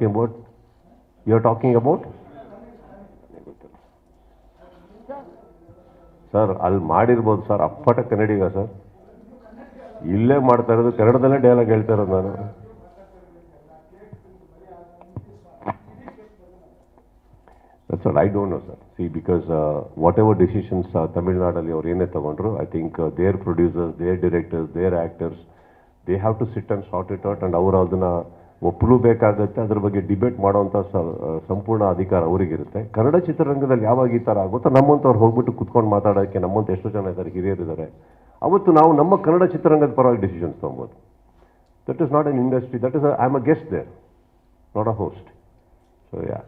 talking about? You're talking about? Sir ಅಲ್ಲಿ ಮಾಡಿರ್ಬೋದು sir ಅಪ್ಪಟ ಕನ್ನಡಿಗ ಸರ್ ಇಲ್ಲೇ ಮಾಡ್ತಾ ಇರೋದು ಕನ್ನಡದಲ್ಲೇ ಡೈಲಾಗ್ ಹೇಳ್ತಾ ಇರೋದು ನಾನು that's what I don't know, sir. See, because what uh, Tamil Nadu ಅವ್ರು ಏನೇ ತಗೊಂಡ್ರು I think their producers their directors their actors they have to sit and sort it out and ಅವರು ಅದನ್ನ ಒಪ್ಪಲೂಬೇಕಾಗತ್ತೆ ಅದ್ರ ಬಗ್ಗೆ ಡಿಬೇಟ್ ಮಾಡುವಂಥ ಸಂಪೂರ್ಣ ಅಧಿಕಾರ ಅವರಿಗಿರುತ್ತೆ. ಕನ್ನಡ ಚಿತ್ರರಂಗದಲ್ಲಿ ಯಾವಾಗ ಈ ಥರ ಆಗುತ್ತೋ ನಮ್ಮಂಥವ್ರು ಹೋಗ್ಬಿಟ್ಟು ಕುತ್ಕೊಂಡು ಮಾತಾಡೋಕ್ಕೆ ನಮ್ಮಂತ ಎಷ್ಟೋ ಜನ ಇದ್ದಾರೆ, ಹಿರಿಯರಿದ್ದಾರೆ. ಅವತ್ತು ನಾವು ನಮ್ಮ ಕನ್ನಡ ಚಿತ್ರರಂಗದ ಪರವಾಗಿ ಡಿಸಿಷನ್ಸ್ ತೊಗೊಬೋದು that is not an industry that is I am a guest there not a host so yeah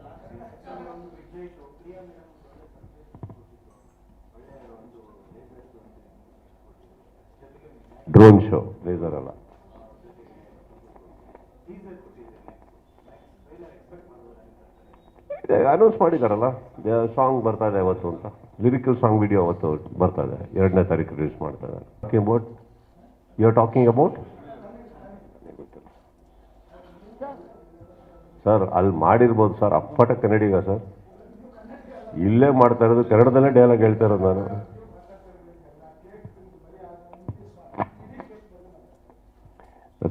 drone show laser ಅಲ್ಲ ಅನೌನ್ಸ್ ಮಾಡಿದಾರಲ್ಲ? ಸಾಂಗ್ ಬರ್ತಾ ಇದೆ ಅವತ್ತು ಅಂತ. ಲಿರಿಕಲ್ ಸಾಂಗ್ ವಿಡಿಯೋ ಅವತ್ತು ಬರ್ತಾ ಇದೆ. ಎರಡನೇ ತಾರೀಕು ರಿಲೀಸ್ ಮಾಡ್ತಾ ಇದೆ talking about you are talking about sir ಅಲ್ಲಿ ಮಾಡಿರ್ಬೋದು ಸರ್ ಅಪ್ಪಟ ಕನ್ನಡಿಗ ಸರ್ ಇಲ್ಲೇ ಮಾಡ್ತಾ ಇರೋದು ಕನ್ನಡದಲ್ಲೇ ಡೈಲಾಗ್ ಹೇಳ್ತಾ ಇರೋದು ನಾನು.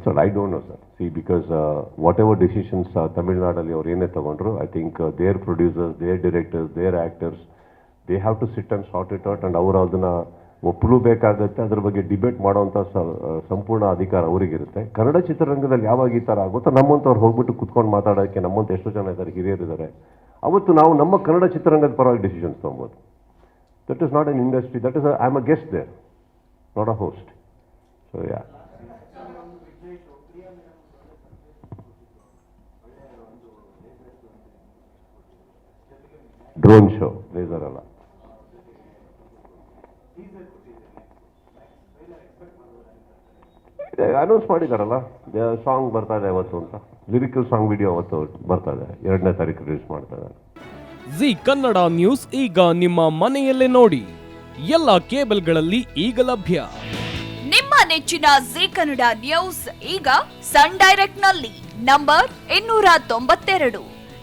Sir I don't know know, sir. Because whatever decisions Nadu ಅವ್ರು ಏನೇ ತಗೊಂಡ್ರು I think their producers their directors their actors they have to sit and sort it out and ಅವರು ಅದನ್ನು ಒಪ್ಪಲೂಬೇಕಾಗತ್ತೆ ಅದ್ರ ಬಗ್ಗೆ ಡಿಬೇಟ್ ಮಾಡುವಂಥ ಸಂಪೂರ್ಣ ಅಧಿಕಾರ ಅವರಿಗಿರುತ್ತೆ. ಕನ್ನಡ ಚಿತ್ರರಂಗದಲ್ಲಿ ಯಾವಾಗ ಈ ಥರ ಆಗುತ್ತೋ ನಮ್ಮಂಥವ್ರು ಹೋಗ್ಬಿಟ್ಟು ಕುತ್ಕೊಂಡು ಮಾತಾಡೋಕ್ಕೆ ನಮ್ಮಂತ ಎಷ್ಟೋ ಜನ ಇದ್ದಾರೆ ಹಿರಿಯರಿದ್ದಾರೆ ಅವತ್ತು ನಾವು ನಮ್ಮ ಕನ್ನಡ ಚಿತ್ರರಂಗದ ಪರವಾಗಿ ಡಿಸಿಷನ್ಸ್ ತೊಗೊಬೋದು that is not an industry that is I am a guest there not a host so yeah drone show laser ಅಲ್ಲ. ಅನೌನ್ಸ್ ಮಾಡಿದಾರಲ್ಲ? ಸಾಂಗ್ ಬರ್ತಾ ಇದೆ ಅವತ್ತು ಅಂತ. ಲಿರಿಕಲ್ ಸಾಂಗ್ ವಿಡಿಯೋ ಅವತ್ತು ಬರ್ತಾ ಇದೆ. ಎರಡನೇ ತಾರೀಕು ರಿಲೀಸ್ ಮಾಡ್ತಾ ಇದ್ದಾರೆ. ಜಿ ಕನ್ನಡ ನ್ಯೂಸ್ ಈಗ ನಿಮ್ಮ ಮನೆಯಲ್ಲೇ ನೋಡಿ. ಎಲ್ಲ ಕೇಬಲ್ಗಳಲ್ಲಿ ಈಗ ಲಭ್ಯ. ನಿಮ್ಮ ನೆಚ್ಚಿನ ಜಿ ಕನ್ನಡ ನ್ಯೂಸ್ ಈಗ ಸನ್ ಡೈರೆಕ್ಟ್ನಲ್ಲಿ ನಂಬರ್ ಇನ್ನೂರ ತೊಂಬತ್ತೆರಡು.